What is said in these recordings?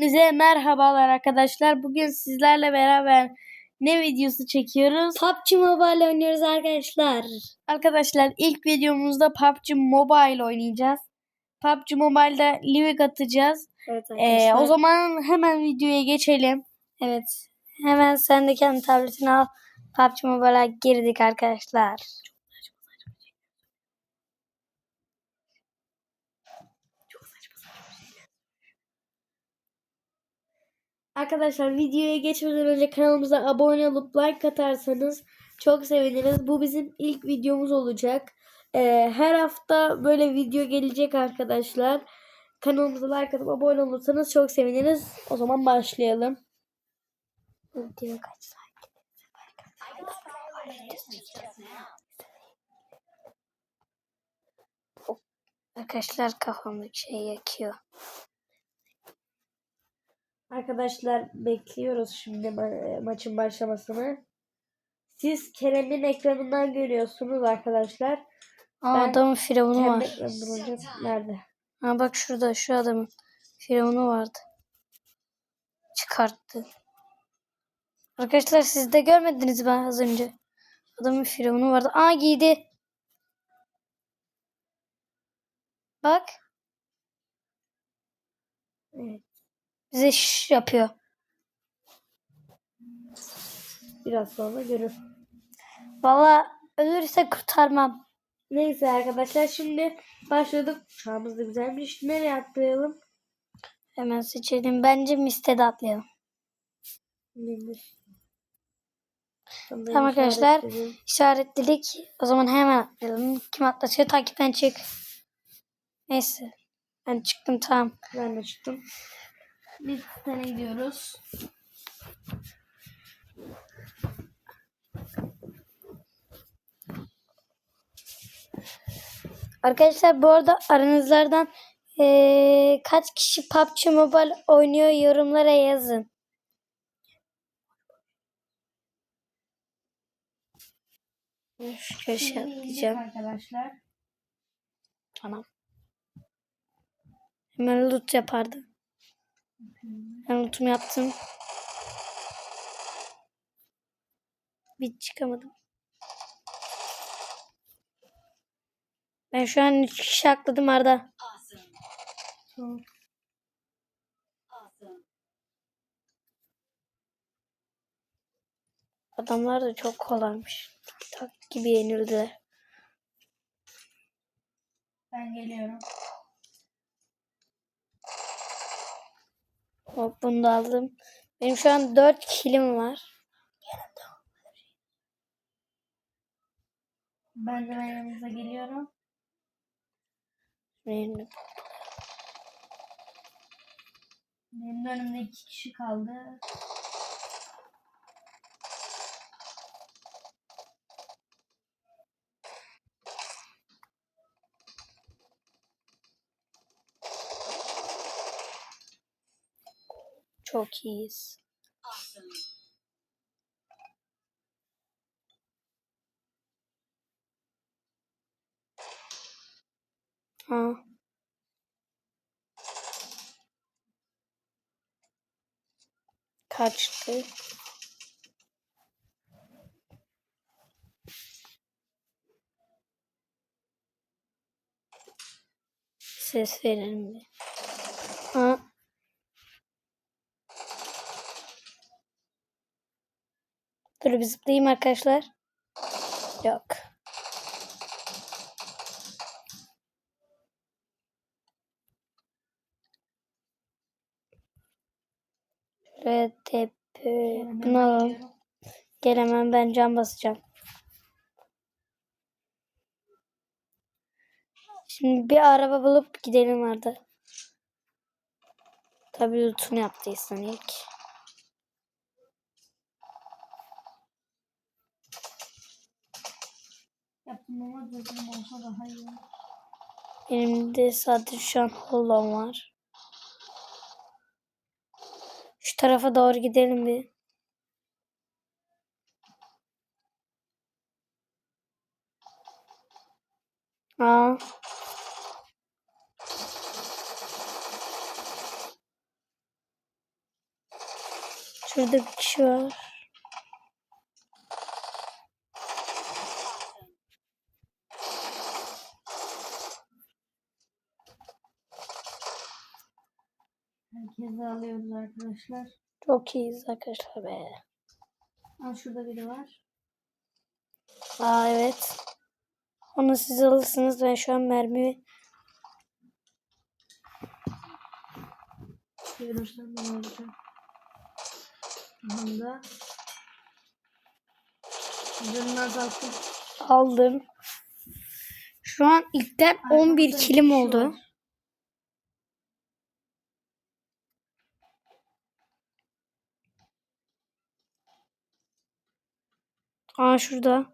Hepinize merhabalar arkadaşlar. Bugün sizlerle beraber ne videosu çekiyoruz? PUBG Mobile oynuyoruz arkadaşlar. Arkadaşlar ilk videomuzda PUBG Mobile oynayacağız. PUBG Mobile'da Livik atacağız. Evet Ee, o zaman hemen videoya geçelim. Evet. Hemen sen de kendi tabletini al. PUBG Mobile'a girdik arkadaşlar. Arkadaşlar videoya geçmeden önce kanalımıza abone olup like atarsanız çok seviniriz. Bu bizim ilk videomuz olacak. Ee, her hafta böyle video gelecek arkadaşlar. Kanalımıza like atıp abone olursanız çok seviniriz. O zaman başlayalım. Video kaç Arkadaşlar kafamdaki şey yakıyor. Arkadaşlar bekliyoruz şimdi ma- maçın başlamasını. Siz Kerem'in ekranından görüyorsunuz arkadaşlar. Aa, Ben adamın firavunu var. Nerede? Ha bak şurada şu adamın firavunu vardı. Çıkarttı. Arkadaşlar siz de görmediniz mi az önce? Adamın firavunu vardı. Aa giydi. Bak. Evet. Bize şş yapıyor. Biraz sonra görür. Valla ölürse kurtarmam. Neyse arkadaşlar şimdi başladık. Uçağımız da güzelmiş. Nereye atlayalım? Hemen seçelim. Bence Misted'e atlayalım. Nedir? Tamam arkadaşlar. İşaretledik. O zaman hemen atlayalım. Kim atlatıyor? Takipten çık. Neyse. Ben çıktım tamam. Ben de çıktım. Biz sene gidiyoruz. Arkadaşlar bu arada aranızlardan eee, kaç kişi PUBG Mobile oynuyor yorumlara yazın. Şu köşeye atlayacağım. Arkadaşlar. Tamam. Hemen loot yapardım. Ben lootumu yaptım. Bir çıkamadım. Ben şu an 3 kişi akladım Arda. Adamlar da çok kolaymış. Tak gibi yenildiler. Ben geliyorum. Hop bunu da aldım. Benim şu an 4 kilim var. Ben de yanınıza geliyorum. Benim Benim de önümde iki kişi kaldı. Çok iyiyiz. Ha. Kaçtı. Ses verelim bir. Ha. Dur bir zıplayayım arkadaşlar. Yok. Şuraya tepe. Bunu alalım. Gelemem ben cam basacağım. Şimdi bir araba bulup gidelim Arda. Tabii lootunu yaptıysan ilk. Yaptım ama düzgün olsa daha iyi. Benim de sadece şu an hollom var. Şu tarafa doğru gidelim bir. Aa. Şurada bir kişi var. Herkese alıyoruz arkadaşlar. Çok iyiyiz arkadaşlar be. Aa, şurada biri var. Aa evet. Onu siz alırsınız. Ben şu an mermi Çevirirsem ne olacak? Bunda. Canını azalttım. aldım. Şu an ilkten 11 Arkamızda kilim oldu. Aa şurada.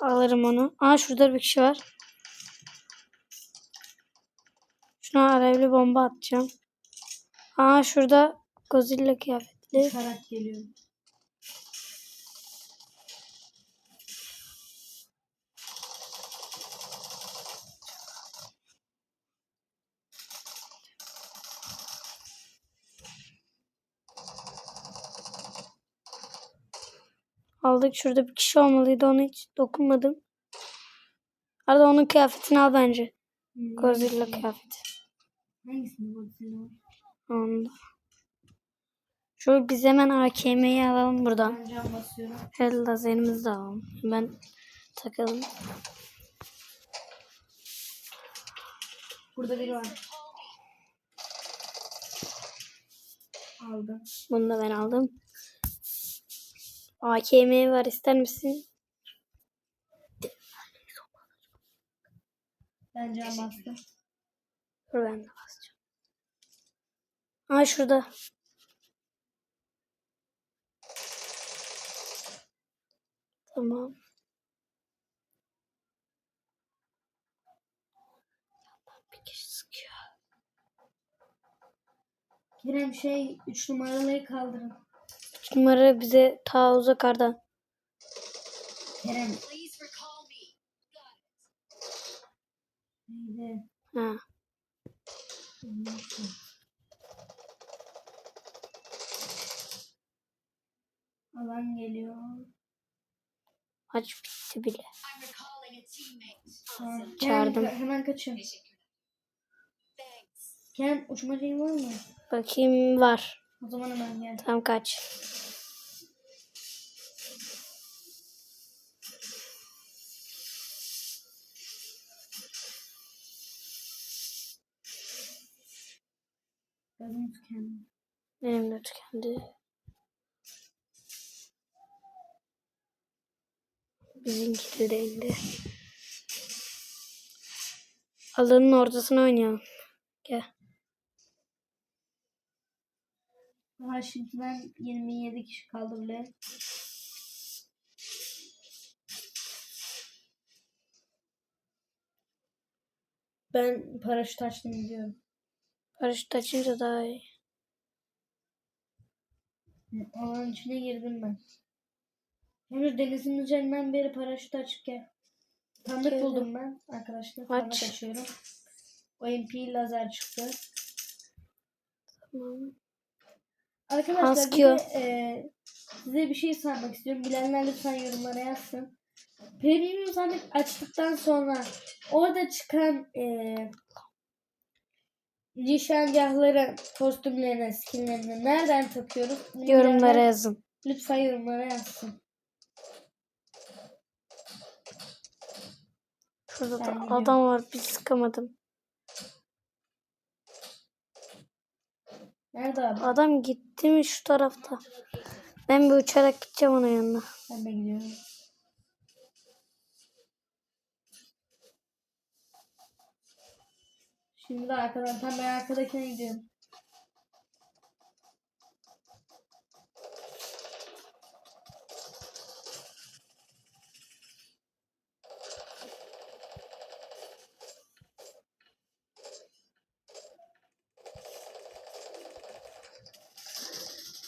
Alırım onu. Aa şurada bir kişi var. Şuna alevli bomba atacağım. Aa şurada Godzilla kıyafetli. Uçarak geliyor. Aldık şurada bir kişi olmalıydı. Onu hiç dokunmadım. Arada onun kıyafetini al bence. Hmm, Godzilla kıyafeti. Hangisini Godzilla? Onda. Şöyle biz hemen AKM'yi alalım buradan. Ben basıyorum. El lazerimizi de alalım. Ben takalım. Burada biri var. Aldım. Bunu da ben aldım. AKM var ister misin? Ben cam bastım. Dur ben de basacağım. Aa şurada. Tamam. Bir kişi sıkıyor. Kerem şey 3 numaralıyı kaldırın. Üç numara bize ta uzak arda. Kerem. Neydi? Ha. Alan geliyor. Maç bitti bile. Tamam. Çağırdım. Hemen. Teşekkürler. Thanks. Kerem uçmacayı var mı? Bakayım var. O zaman hemen gel. Tam kaç. Gazım tükendi. Benim de tükendi. Bizimki de indi. Alanın ortasına oynayalım. Gel. Daha şimdiden 27 kişi kaldı bile. Ben paraşüt açtım gidiyorum. Paraşüt açınca daha iyi. Alanın içine girdim ben. Henüz denizin üzerinden beri paraşüt açık gel. Tanıdık Şöyle. buldum ben arkadaşlar. Aç. Tanıdık açıyorum. OMP lazer çıktı. Tamam. Arkadaşlar bir Haskıyor. de, e, size bir şey sormak istiyorum. Bilenler lütfen yorumlara yazsın. Premium sandık açtıktan sonra orada çıkan e, nişangahların kostümlerine, skinlerine nereden takıyoruz? Yorumlara yazın. Lütfen yorumlara yazsın. Şurada da adam var. Bir sıkamadım. Nerede abi? Adam gitti mi şu tarafta? Ben bir uçarak gideceğim onun yanına. Ben de gidiyorum. Şimdi de arkadan tam ben arkadakine gidiyorum.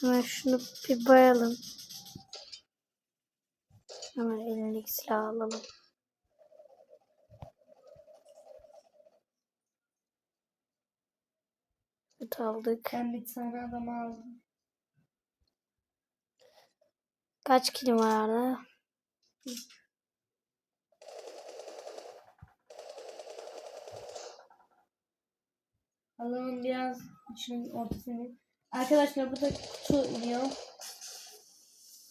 Hemen şunu bir bayalım. Hemen elindeki silahı alalım. Kutu aldık. Ben bir tane adam aldım. Kaç kilim var orada? Adamın biraz içinin ortasını. Arkadaşlar burada kutu iniyor.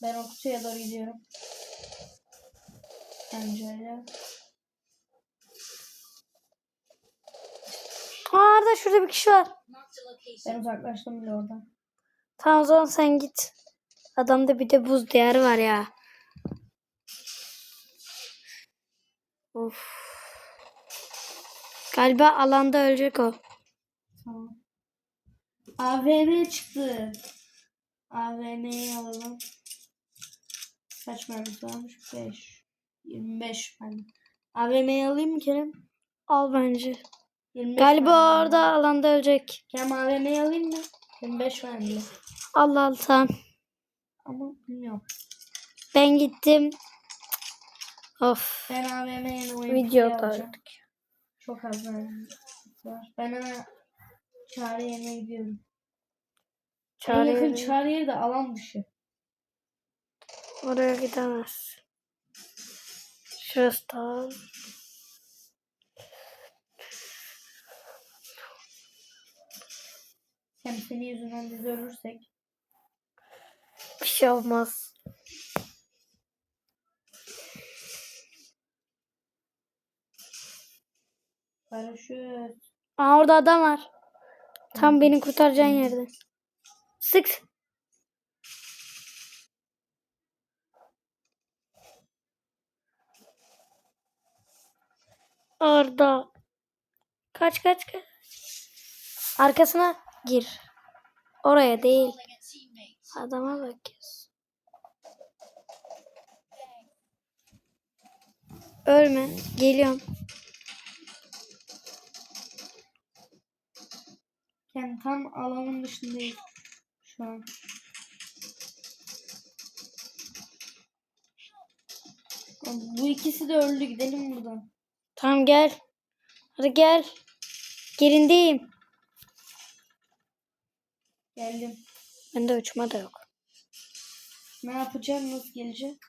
Ben o kutuya doğru gidiyorum. Bence öyle. Aa Arda şurada bir kişi var. Ben uzaklaştım bile oradan. Tamam o zaman sen git. Adamda bir de buz diyarı var ya. Of. Galiba alanda ölecek o. Tamam. AVM çıktı. AVM'yi alalım. Kaç mermisi varmış? 5. 25 ben. AVM'yi alayım mı Kerem? Al bence. 25 Galiba mermi. orada alanda ölecek. Kerem AVM'yi alayım mı? 25 mermi. Al al tamam. Ama bilmiyorum. Ben gittim. Of. Ben AVM'ye Video gördük. Çok az mermi var. Ben hemen çağrı yerine gidiyorum. En yakın yeri- çağrı yeri de alan dışı. Oraya gidemez. Şurası da. Hem senin yüzünden biz ölürsek. Bir şey olmaz. Paraşüt. Aa orada adam var. Tam beni kurtaracağın yerde. Sık. Orada. Kaç kaç kaç. Arkasına gir. Oraya değil. Adama bakıyorsun. Ölme. Geliyorum. Yani tam alanın dışındayız. An. Bu ikisi de öldü. Gidelim buradan. Tamam gel. Hadi gel. Gerindeyim. Geldim. Bende uçma da yok. Ne yapacağım? Nasıl geleceğim?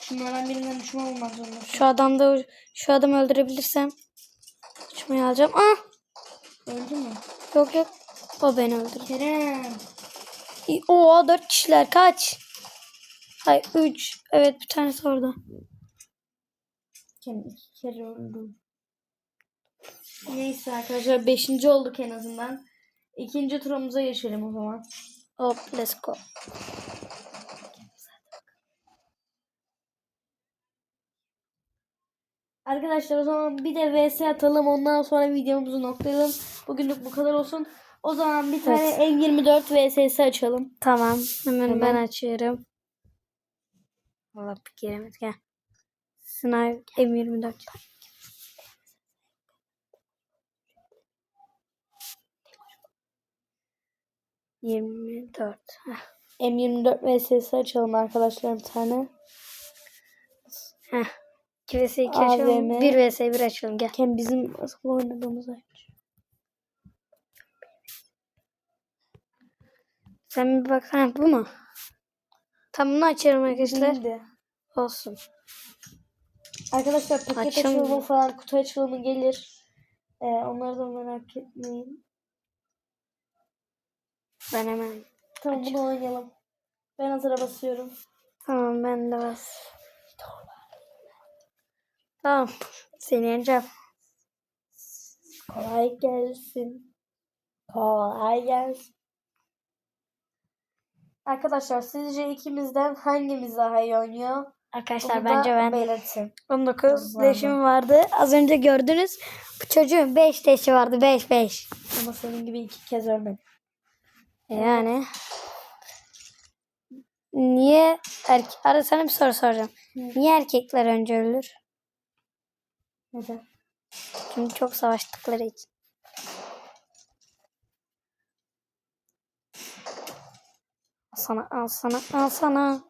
Şunlardan birinden uçma bulmak zorundasın. Şu adamda şu adamı öldürebilirsem uçmayı alacağım. Ah! Öldü mü? Yok yok. O beni öldürdü. Kerem. Oo dört kişiler kaç? Hay üç. Evet bir tanesi orada. Kerem iki kere öldü. Neyse arkadaşlar. Beşinci olduk en azından. İkinci turumuza geçelim o zaman. Hop let's go. Arkadaşlar o zaman bir de vs atalım. Ondan sonra videomuzu noktalayalım. Bugünlük bu kadar olsun. O zaman bir tane Evet. M24 vs'si açalım. Tamam. Hemen Hemen. ben açıyorum. Valla bir giremedik ha. Snipe M24. Yirmi dört. Heh. M24 vs'si açalım arkadaşlar bir tane. Heh. 2 vs 2 açalım. AVM. 1 vs 1 açalım gel. Ken bizim oynadığımız aç. Sen bir bak. Ha, bu mu? Tam bunu açıyorum arkadaşlar. Değildi. Olsun. Arkadaşlar paket Açılmıyor. açılımı falan kutu açılımı gelir. Ee, onları da merak etmeyin. Ben hemen. Tamam bunu oynayalım. Ben hazıra basıyorum. Tamam ben de bas. Tamam. Seni yeneceğim. Kolay gelsin. Kolay gelsin. Arkadaşlar sizce ikimizden hangimiz daha iyi oynuyor? Arkadaşlar Bunu bence ben. belirtin. 19 Vallahi. leşim vardı. Az önce gördünüz. Bu çocuğun 5 leşi vardı. 5 5. Ama senin gibi iki kez ölmedim. Yani. Niye erkek... Ara sana bir soru soracağım. Niye erkekler önce ölür? Neden? Çünkü çok savaştıkları için. Sana, al sana, al sana.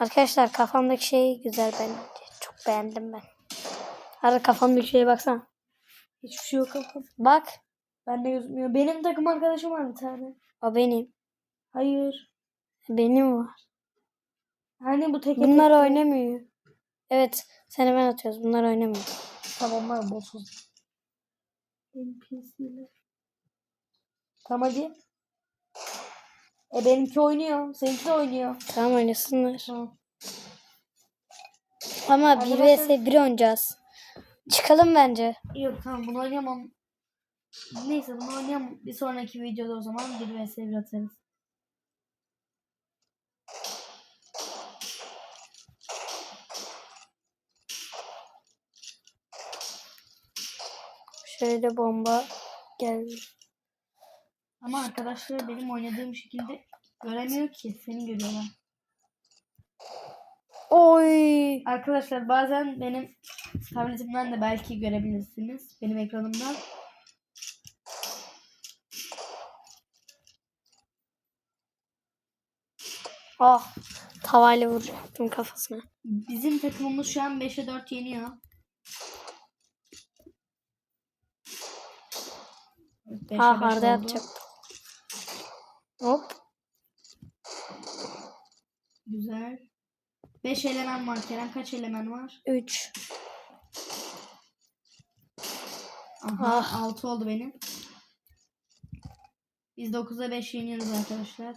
Arkadaşlar kafamdaki şey güzel bence. Çok beğendim ben. Arada kafamdaki şeye baksana. Hiçbir şey yok ama. Bak. Bende gözükmüyor. Benim takım arkadaşım var bir tane. O benim. Hayır. Benim var. Hani bu teke Bunlar tekli. oynamıyor. Evet. Seni ben atıyoruz. Bunlar oynamıyor. Tamam var bozsuz. NPC'ler. Tamam hadi. E benimki oynuyor. Seninki de oynuyor. Tamam oynasınlar. Tamam. Ama 1 Arkadaşlar- vs 1 oynayacağız. Çıkalım bence. Yok tamam bunu oynayamam. Neyse bunu oynayamam. Bir sonraki videoda o zaman bir vs bir atarız. Şöyle bomba geldi. Ama arkadaşlar benim oynadığım şekilde göremiyor ki. Seni görüyorlar. Oy. Arkadaşlar bazen benim tabletimden de belki görebilirsiniz. Benim ekranımdan. Ah. Tavayla vuracaktım kafasına. Bizim takımımız şu an 5'e 4 yeniyor. Ha beş harda yatacaktım. Hop. Güzel. 5 eleman var Kerem. Kaç eleman var? 3. Aha Ah. 6 oldu benim. Biz 9'a 5 yeniyoruz arkadaşlar.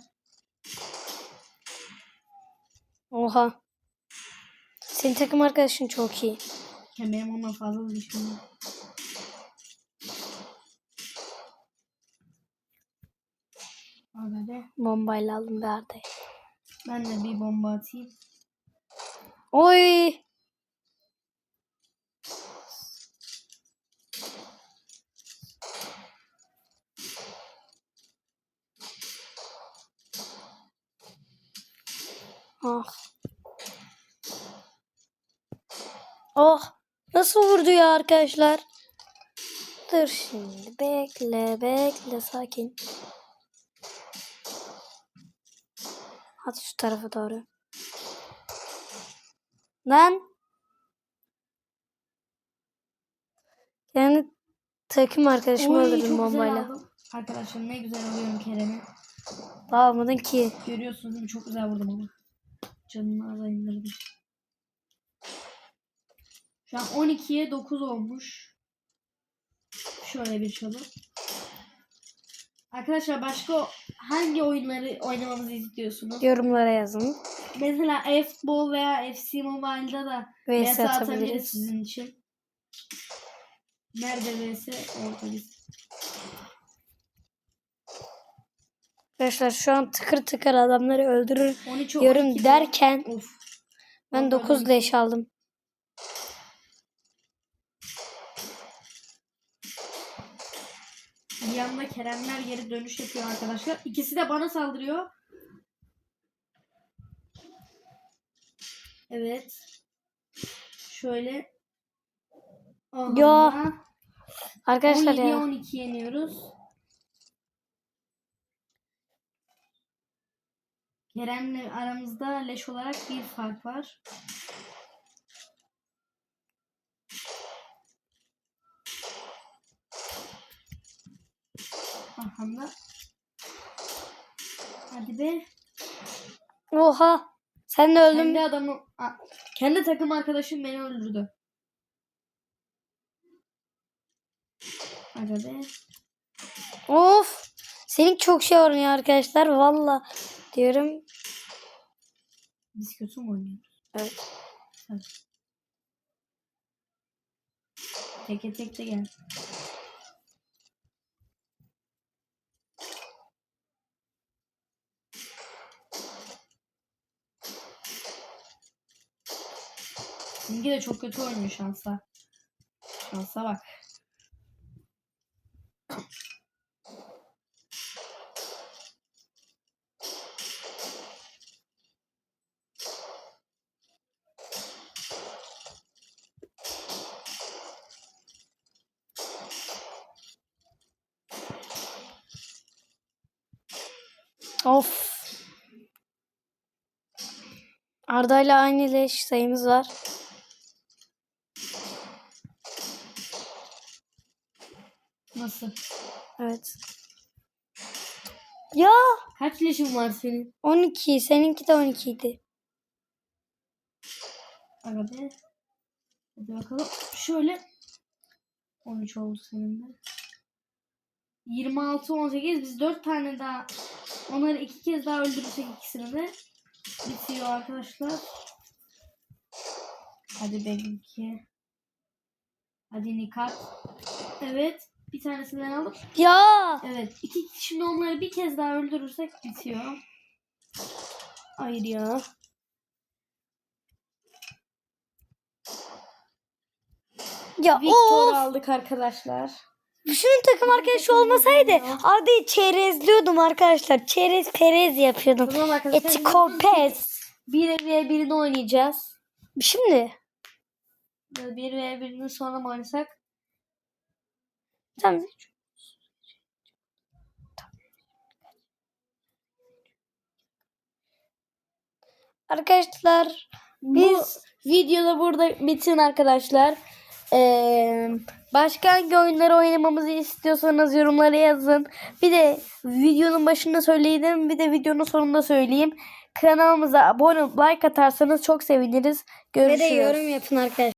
Oha. Senin takım arkadaşın çok iyi. Ya benim ondan fazla bir yok. De. Bombayla aldım Arda'yı. Ben de bir bomba atayım. Oy. Ah. Oh. Nasıl vurdu ya arkadaşlar? Dur şimdi. Bekle bekle sakin. Hadi şu tarafa doğru. Lan. Yani takım arkadaşımı Oy, öldürdüm çok güzel bombayla. aldım. Arkadaşlar ne güzel alıyorum Kerem'i. Almadın ki. Görüyorsunuz değil mi? Çok güzel vurdum ama. Canını az indirdim. Şu an 12'ye 9 olmuş. Şöyle bir çalı. Arkadaşlar başka hangi oyunları oynamamızı istiyorsunuz? Yorumlara yazın. Mesela e-futbol veya FC Mobile'da da VS atabiliriz sizin için. Nerede VS? Orada biz. Arkadaşlar şu an tıkır tıkır adamları öldürür 13'e yorum 12 derken Of. ben Vallahi 9 leş aldım. Bir yanda Keremler geri dönüş yapıyor arkadaşlar. İkisi de bana saldırıyor. Evet. Şöyle. Aha. Ya. Arkadaşlar 17'ye ya. 12 yeniyoruz. Kerem'le aramızda leş olarak bir fark var. Arkamda. Hadi be. Oha. Sen de öldün. Kendi adamı, kendi takım arkadaşım beni öldürdü. Hadi be. Of. Senin çok şey oynuyor arkadaşlar. Valla diyorum. Biz kötü mü oynuyoruz? Evet. Teke tek de gel. Bilgi de çok kötü oynuyor şansa. Şansa bak. Of. Arda ile aynı leş sayımız var. Nasıl? Evet. Ya Kaç leşin var senin? 12. Seninki de 12 idi. Aga be. Hadi bakalım. Şöyle 13 oldu senin de. 26 18 biz 4 tane daha onları iki kez daha öldürürsek ikisini de bitiyor arkadaşlar. Hadi benimki. Hadi Nikat. Evet. Bir tanesini ben aldım. Ya Evet. iki şimdi onları bir kez daha öldürürsek bitiyor. Hayır ya. ya Victor of. aldık arkadaşlar. Şunun takım arkadaşı olmasaydı Arda'yı çerezliyordum arkadaşlar. Çerez perez yapıyordum. Tamam arkadaşlar. Etikopez. 1 ve 1'ini oynayacağız. Şimdi 1 ve 1'ini sonra mı oynasak? Tamam. Arkadaşlar Bu videoda burada bitsin arkadaşlar. Ee, başka hangi oyunları oynamamızı istiyorsanız yorumlara yazın. Bir de videonun başında söyledim. Bir de videonun sonunda söyleyeyim. Kanalımıza abone olup like atarsanız çok seviniriz. ve de Görüşürüz. yorum yapın arkadaşlar.